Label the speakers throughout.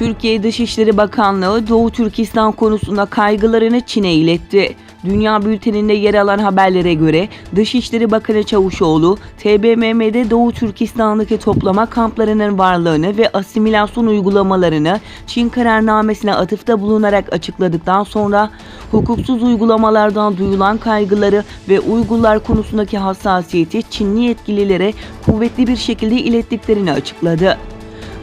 Speaker 1: Türkiye Dışişleri Bakanlığı Doğu Türkistan konusunda kaygılarını Çin'e iletti. Dünya Bülteni'nde yer alan haberlere göre Dışişleri Bakanı Çavuşoğlu, TBMM'de Doğu Türkistan'daki toplama kamplarının varlığını ve asimilasyon uygulamalarını Çin kararnamesine atıfta bulunarak açıkladıktan sonra hukuksuz uygulamalardan duyulan kaygıları ve Uygurlar konusundaki hassasiyeti Çinli yetkililere kuvvetli bir şekilde ilettiklerini açıkladı.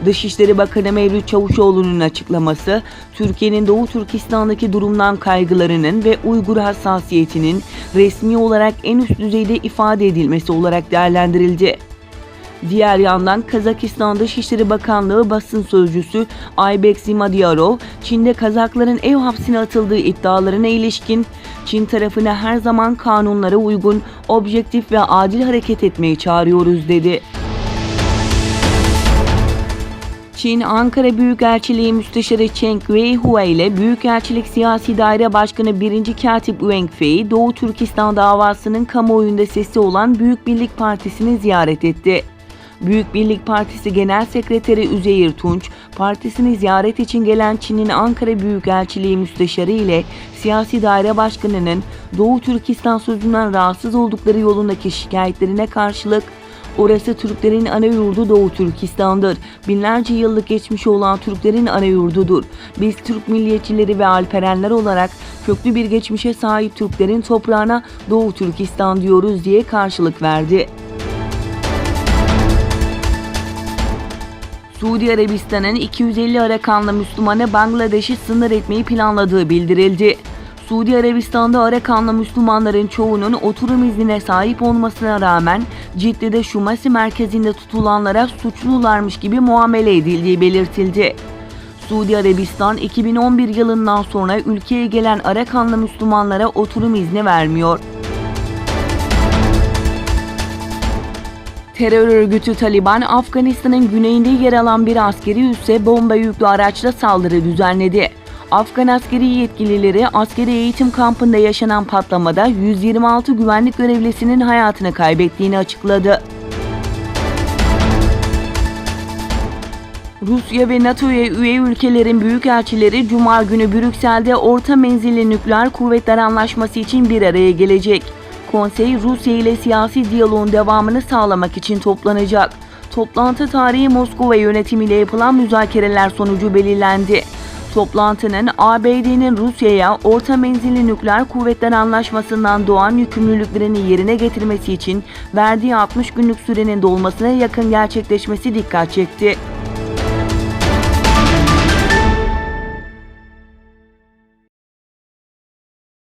Speaker 1: Dışişleri Bakanı Mevlüt Çavuşoğlu'nun açıklaması, Türkiye'nin Doğu Türkistan'daki durumdan kaygılarının ve Uygur hassasiyetinin resmi olarak en üst düzeyde ifade edilmesi olarak değerlendirildi. Diğer yandan Kazakistan Dışişleri Bakanlığı basın sözcüsü Aybek Zimadiyarov, Çin'de Kazakların ev hapsine atıldığı iddialarına ilişkin Çin tarafına her zaman kanunlara uygun, objektif ve adil hareket etmeyi çağırıyoruz dedi. Çin Ankara Büyükelçiliği Müsteşarı Cheng Wei-hua ile Büyükelçilik Siyasi Daire Başkanı 1. Katip Wang Fei, Doğu Türkistan davasının kamuoyunda sesi olan Büyük Birlik Partisi'ni ziyaret etti. Büyük Birlik Partisi Genel Sekreteri Üzeyir Tunç, partisini ziyaret için gelen Çin'in Ankara Büyükelçiliği Müsteşarı ile Siyasi Daire Başkanı'nın Doğu Türkistan sözünden rahatsız oldukları yolundaki şikayetlerine karşılık Orası Türklerin ana yurdu Doğu Türkistan'dır. Binlerce yıllık geçmişi olan Türklerin ana yurdudur. Biz Türk milliyetçileri ve alperenler olarak köklü bir geçmişe sahip Türklerin toprağına Doğu Türkistan diyoruz diye karşılık verdi. Suudi Arabistan'ın 250 Arakanlı Müslümanı Bangladeş'i sınır etmeyi planladığı bildirildi. Suudi Arabistan'da Arakanlı Müslümanların çoğunun oturum iznine sahip olmasına rağmen Cidde'de Şumasi merkezinde tutulanlara suçlularmış gibi muamele edildiği belirtildi. Suudi Arabistan 2011 yılından sonra ülkeye gelen Arakanlı Müslümanlara oturum izni vermiyor. Terör örgütü Taliban, Afganistan'ın güneyinde yer alan bir askeri üsse bomba yüklü araçla saldırı düzenledi. Afgan askeri yetkilileri askeri eğitim kampında yaşanan patlamada 126 güvenlik görevlisinin hayatını kaybettiğini açıkladı. Rusya ve NATO'ya üye ülkelerin büyükelçileri Cuma günü Brüksel'de orta menzilli nükleer kuvvetler anlaşması için bir araya gelecek. Konsey Rusya ile siyasi diyaloğun devamını sağlamak için toplanacak. Toplantı tarihi Moskova yönetimiyle yapılan müzakereler sonucu belirlendi. Toplantının ABD'nin Rusya'ya orta menzilli nükleer kuvvetler anlaşmasından doğan yükümlülüklerini yerine getirmesi için verdiği 60 günlük sürenin dolmasına yakın gerçekleşmesi dikkat çekti.